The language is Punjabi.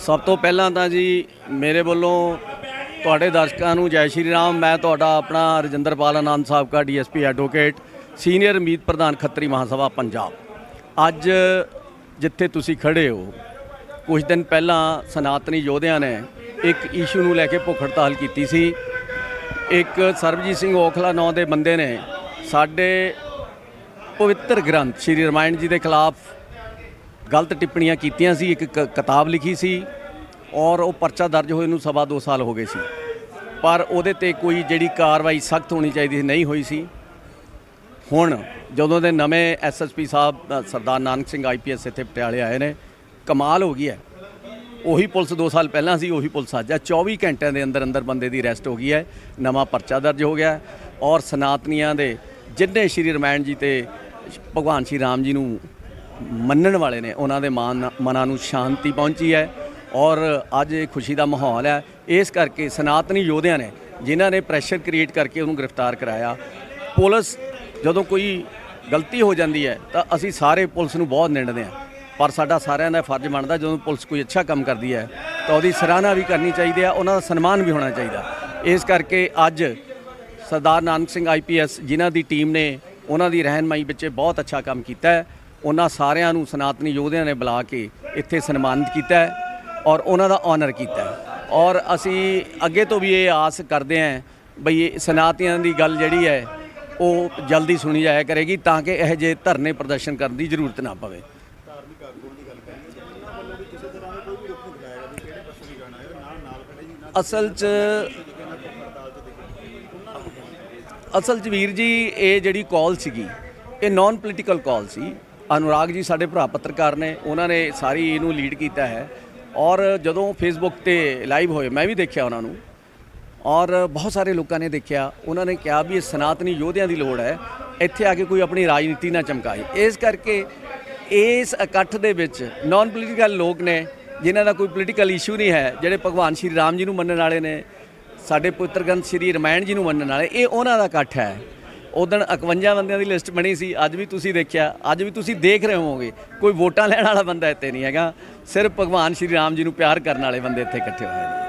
ਸਭ ਤੋਂ ਪਹਿਲਾਂ ਤਾਂ ਜੀ ਮੇਰੇ ਵੱਲੋਂ ਤੁਹਾਡੇ ਦਰਸ਼ਕਾਂ ਨੂੰ ਜੈ ਸ਼੍ਰੀ ਰਾਮ, ਮੈਂ ਤੁਹਾਡਾ ਆਪਣਾ ਰਜਿੰਦਰਪਾਲ ਆਨੰਦ ਸਾਬਕਾ ਡੀਐਸਪੀ ਐਡਵੋਕੇਟ, ਸੀਨੀਅਰ ਉਮੀਦ ਪ੍ਰਧਾਨ ਖੱਤਰੀ ਮਹਾਸਭਾ ਪੰਜਾਬ। ਅੱਜ ਜਿੱਥੇ ਤੁਸੀਂ ਖੜੇ ਹੋ, ਕੁਝ ਦਿਨ ਪਹਿਲਾਂ ਸਨਾਤਨੀ ਯੋਧਿਆਂ ਨੇ ਇੱਕ ਇਸ਼ੂ ਨੂੰ ਲੈ ਕੇ ਭੁੱਖ ਹੜਤਾਲ ਕੀਤੀ ਸੀ। ਇੱਕ ਸਰਬਜੀਤ ਸਿੰਘ ਔਖਲਾ ਨਾਂ ਦੇ ਬੰਦੇ ਨੇ ਸਾਡੇ ਪਵਿੱਤਰ ਗ੍ਰੰਥ ਸ਼੍ਰੀ ਰਮਾਇਣ ਜੀ ਦੇ ਖਿਲਾਫ ਗਲਤ ਟਿੱਪਣੀਆਂ ਕੀਤੀਆਂ ਸੀ, ਇੱਕ ਕ- ਕਿਤਾਬ ਲਿਖੀ ਸੀ ਔਰ ਉਹ ਪਰਚਾ ਦਰਜ ਹੋਏ ਨੂੰ ਸਵਾ ਦੋ ਸਾਲ ਹੋ ਗਏ ਸੀ। ਪਰ ਉਹਦੇ ਤੇ ਕੋਈ ਜਿਹੜੀ ਕਾਰਵਾਈ ਸਖਤ ਹੋਣੀ ਚਾਹੀਦੀ ਸੀ, ਨਹੀਂ ਹੋਈ ਸੀ। ਹੁਣ ਜਦੋਂ ਦੇ ਨਵੇਂ ਐਸਐਸਪੀ ਸਾਹਿਬ ਸਰਦਾਰ ਨਾਨਕ ਸਿੰਘ ਆਈਪੀਐਸ ਇੱਥੇ ਪਟਿਆਲੇ ਆਏ ਨੇ, ਕਮਾਲ ਹੋ ਗਈ ਹੈ। ਉਹੀ ਪੁਲਿਸ 2 ਸਾਲ ਪਹਿਲਾਂ ਸੀ, ਉਹੀ ਪੁਲਿਸ ਅੱਜ ਹੈ। 24 ਘੰਟਿਆਂ ਦੇ ਅੰਦਰ ਅੰਦਰ ਬੰਦੇ ਦੀ ਅਰੈਸਟ ਹੋ ਗਈ ਹੈ, ਨਵਾਂ ਪਰਚਾ ਦਰਜ ਹੋ ਗਿਆ ਔਰ ਸਨਾਤਨੀਆਂ ਦੇ ਜਿੰਨੇ ਸ਼੍ਰੀ ਰਮਾਇਣ ਜੀ ਤੇ ਭਗਵਾਨ ਸ਼੍ਰੀ ਰਾਮ ਜੀ ਨੂੰ ਮੰਨਣ ਵਾਲੇ ਨੇ ਉਹਨਾਂ ਦੇ ਮਨ ਮਨਾਂ ਨੂੰ ਸ਼ਾਂਤੀ ਪਹੁੰਚੀ ਹੈ ਔਰ ਅੱਜ ਇਹ ਖੁਸ਼ੀ ਦਾ ਮਾਹੌਲ ਹੈ। ਇਸ ਕਰਕੇ ਸਨਾਤਨੀ ਯੋਧਿਆਂ ਨੇ ਜਿਨ੍ਹਾਂ ਨੇ ਪ੍ਰੈਸ਼ਰ ਕ੍ਰੀਏਟ ਕਰਕੇ ਉਹਨੂੰ ਗ੍ਰਿਫਤਾਰ ਕਰਾਇਆ, ਪੁਲਿਸ ਜਦੋਂ ਕੋਈ ਗਲਤੀ ਹੋ ਜਾਂਦੀ ਹੈ ਤਾਂ ਅਸੀਂ ਸਾਰੇ ਪੁਲਿਸ ਨੂੰ ਬਹੁਤ ਨਿੰਦਦੇ ਹਾਂ। ਪਰ ਸਾਡਾ ਸਾਰਿਆਂ ਦਾ ਫਰਜ਼ ਬਣਦਾ ਜਦੋਂ ਪੁਲਿਸ ਕੋਈ ਅੱਛਾ ਕੰਮ ਕਰਦੀ ਹੈ ਤਾਂ ਉਹਦੀ ਸਰਾਹਨਾ ਵੀ ਕਰਨੀ ਚਾਹੀਦੀ ਹੈ, ਉਹਨਾਂ ਦਾ ਸਨਮਾਨ ਵੀ ਹੋਣਾ ਚਾਹੀਦਾ। ਇਸ ਕਰਕੇ ਅੱਜ ਸਰਦਾਰ ਨਾਨਕ ਸਿੰਘ ਆਈਪੀਐਸ ਜਿਨ੍ਹਾਂ ਦੀ ਟੀਮ ਨੇ ਉਹਨਾਂ ਦੀ ਰਹਿਨਮਾਈ ਵਿੱਚ ਬਹੁਤ ਅੱਛਾ ਕੰਮ ਕੀਤਾ ਹੈ। ਉਹਨਾਂ ਸਾਰਿਆਂ ਨੂੰ ਸਨਾਤਨੀ ਯੋਧਿਆਂ ਨੇ ਬੁਲਾ ਕੇ ਇੱਥੇ ਸਨਮਾਨਿਤ ਕੀਤਾ ਹੈ ਔਰ ਉਹਨਾਂ ਦਾ ਆਨਰ ਕੀਤਾ ਹੈ। ਔਰ ਅਸੀਂ ਅੱਗੇ ਤੋਂ ਵੀ ਇਹ ਆਸ ਕਰਦੇ ਹਾਂ ਬਈ ਇਹ ਸਨਾਤਨੀਆਂ ਦੀ ਗੱਲ ਜਿਹੜੀ ਹੈ, ਉਹ ਜਲਦੀ ਸੁਣੀ ਜਾਇਆ ਕਰੇਗੀ ਤਾਂ ਕਿ ਇਹ ਜੇ ਧਰਨੇ ਪ੍ਰਦਰਸ਼ਨ ਕਰਨ ਦੀ ਜ਼ਰੂਰਤ ਨਾ ਪਵੇ। ਧਾਰਮਿਕ ਆਗੂਆਂ ਦੀ ਗੱਲ ਕਰੀਏ ਉਹਨਾਂ ਵੱਲੋਂ ਵੀ ਕਿਸੇ ਤਰ੍ਹਾਂ ਦਾ ਕੋਈ ਵੀ ਰੁਖ ਨਹੀਂ ਦਿਖਾਇਆ ਵੀ ਕਿਹੜੇ ਪਾਸੇ ਵੀ ਜਾਣਾ ਹੈ ਨਾਲ ਨਾਲ ਖੜੇ ਜੀ ਅਸਲ 'ਚ ਅਸਲ 'ਚ ਵੀਰ ਜੀ, ਇਹ ਜਿਹੜੀ ਕਾਲ ਸੀਗੀ, ਇਹ ਨਾਨ ਪੋਲੀਟੀਕਲ ਕਾਲ ਸੀ। ਅਨੁਰਾਗ ਜੀ ਸਾਡੇ ਭਰਾ ਪੱਤਰਕਾਰ ਨੇ, ਉਹਨਾਂ ਨੇ ਸਾਰੀ ਇਹਨੂੰ ਲੀਡ ਕੀਤਾ ਹੈ। ਔਰ ਜਦੋਂ ਫੇਸਬੁੱਕ ਤੇ ਲਾਈਵ ਹੋਏ, ਮੈਂ ਵੀ ਦੇਖਿਆ ਉਹਨਾਂ ਨੂੰ। ਔਰ ਬਹੁਤ ਸਾਰੇ ਲੋਕਾਂ ਨੇ ਦੇਖਿਆ, ਉਹਨਾਂ ਨੇ ਕਿਹਾ ਵੀ ਇਹ ਸਨਾਤਨੀ ਯੋਧਿਆਂ ਦੀ ਲੋੜ ਹੈ, ਇੱਥੇ ਆ ਕੇ ਕੋਈ ਆਪਣੀ ਰਾਜਨੀਤੀ ਨਾ ਚਮਕਾਏ। ਇਸ ਕਰਕੇ ਇਸ ਇਕੱਠ ਦੇ ਵਿੱਚ ਨਾਨ ਪੋਲੀਟੀਕਲ ਲੋਕ ਨੇ, ਜਿਨ੍ਹਾਂ ਦਾ ਕੋਈ ਪੋਲੀਟੀਕਲ ਇਸ਼ੂ ਨਹੀਂ ਹੈ, ਜਿਹੜੇ ਭਗਵਾਨ ਸ਼੍ਰੀ ਰਾਮ ਜੀ ਨੂੰ ਮੰਨਣ ਵਾਲੇ ਨੇ, ਸਾਡੇ ਪੁੱਤਰ ਗ੍ਰੰਥ ਸ਼੍ਰੀ ਰਮਾਇਣ ਜੀ ਨੂੰ ਮੰਨਣ ਵਾਲੇ, ਇਹ ਉਹਨਾਂ ਦਾ ਇਕੱਠ ਹੈ। ਉਦੋਂ 51 ਬੰਦਿਆਂ ਦੀ ਲਿਸਟ ਬਣੀ ਸੀ, ਅੱਜ ਵੀ ਤੁਸੀਂ ਦੇਖਿਆ, ਅੱਜ ਵੀ ਤੁਸੀਂ ਦੇਖ ਰਹੇ ਹੋਵੋਗੇ। ਕੋਈ ਵੋਟਾਂ ਲੈਣ ਵਾਲਾ ਬੰਦਾ ਇੱਥੇ ਨਹੀਂ ਹੈਗਾ। ਸਿਰਫ ਭਗਵਾਨ ਸ਼੍ਰੀ ਰਾਮ ਜੀ ਨੂੰ ਪਿਆਰ ਕਰਨ ਵਾਲੇ ਬੰਦੇ ਇੱਥੇ ਇਕੱਠੇ ਹੋਏ ਨੇ।